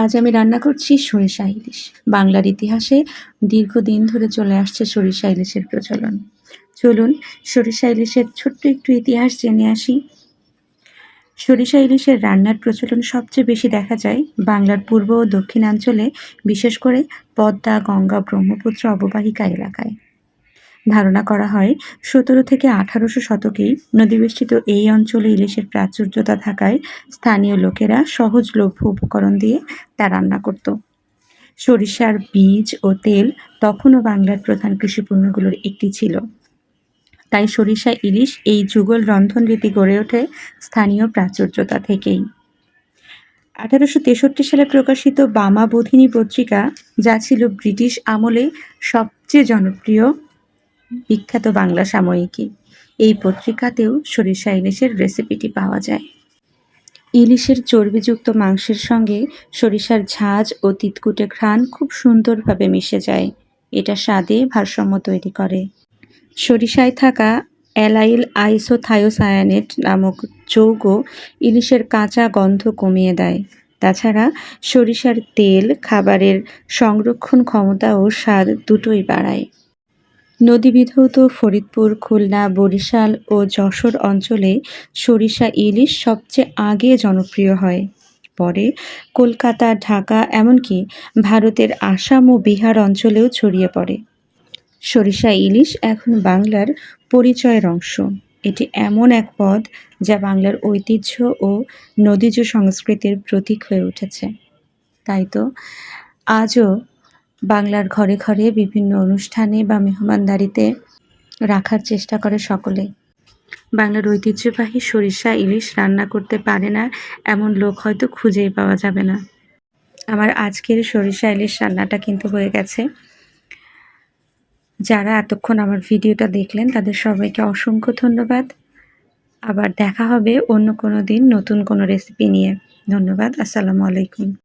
আজ আমি রান্না করছি সরিষা ইলিশ। বাংলার ইতিহাসে দীর্ঘদিন ধরে চলে আসছে সরিষা ইলিশের প্রচলন। চলুন সরিষা ইলিশের ছোট্ট একটু ইতিহাস জেনে আসি। সরিষা ইলিশের রান্নার প্রচলন সবচেয়ে বেশি দেখা যায় বাংলার পূর্ব ও দক্ষিণাঞ্চলে, বিশেষ করে পদ্মা, গঙ্গা ব্রহ্মপুত্র অববাহিকা এলাকায়। ধারণা করা হয়, সতেরো থেকে আঠারোশো শতকেই নদীবেষ্টিত এই অঞ্চলে ইলিশের প্রাচুর্যতা থাকায় স্থানীয় লোকেরা সহজলভ্য উপকরণ দিয়ে তা রান্না করত। সরিষার বীজ ও তেল তখনও বাংলার প্রধান কৃষিপণ্যগুলোর একটি ছিল। তাই সরিষা ইলিশ এই যুগল রন্ধন রীতি গড়ে ওঠে স্থানীয় প্রাচুর্যতা থেকেই। আঠারোশো তেষট্টি সালে প্রকাশিত বামা বোধিনী পত্রিকা, যা ছিল ব্রিটিশ আমলে সবচেয়ে জনপ্রিয় বিখ্যাত বাংলা সাময়িকী। এই পত্রিকাতেও সরিষা ইলিশের রেসিপিটি পাওয়া যায়। ইলিশের চর্বিযুক্ত মাংসের সঙ্গে সরিষার ঝাঁজ ও তিতকুটে ঘ্রাণ খুব সুন্দরভাবে মিশে যায়। এটা স্বাদে ভারসাম্য তৈরি করে। সরিষায় থাকা অ্যালাইল আইসোথায়োসায়ানেট নামক যৌগ ইলিশের কাঁচা গন্ধ কমিয়ে দেয়। তাছাড়া সরিষার তেল, খাবারের সংরক্ষণ ক্ষমতা ও স্বাদ দুটোই বাড়ায়। নদীবিধৌত ফরিদপুর, খুলনা, বরিশাল ও যশোর অঞ্চলে সরিষা ইলিশ সবচেয়ে আগে জনপ্রিয় হয়। পরে কলকাতা, ঢাকা এমনকি ভারতের আসাম ও বিহার অঞ্চলেও ছড়িয়ে পড়ে। সরিষা ইলিশ এখন বাংলার পরিচয়ের অংশ। এটি এমন এক পদ যা বাংলার ঐতিহ্য ও নদীজ সংস্কৃতির প্রতীক হয়ে উঠেছে। তাই তো আজও বাংলার ঘরে ঘরে বিভিন্ন অনুষ্ঠানে বা মেহমানদারিতে রাখার চেষ্টা করে সকলে। বাংলার ঐতিহ্যবাহী সরিষা, ইলিশ রান্না করতে পারে না এমন লোক হয়তো খুঁজেই পাওয়া যাবে না। আমার আজকের সরিষা, ইলিশ রান্নাটা কিন্তু হয়ে গেছে। যারা এতক্ষণ আমার ভিডিওটা দেখলেন, তাদের সবাইকে অসংখ্য ধন্যবাদ। আবার দেখা হবে অন্য কোনো দিন নতুন কোনো রেসিপি নিয়ে। ধন্যবাদ, আসসালামু আলাইকুম।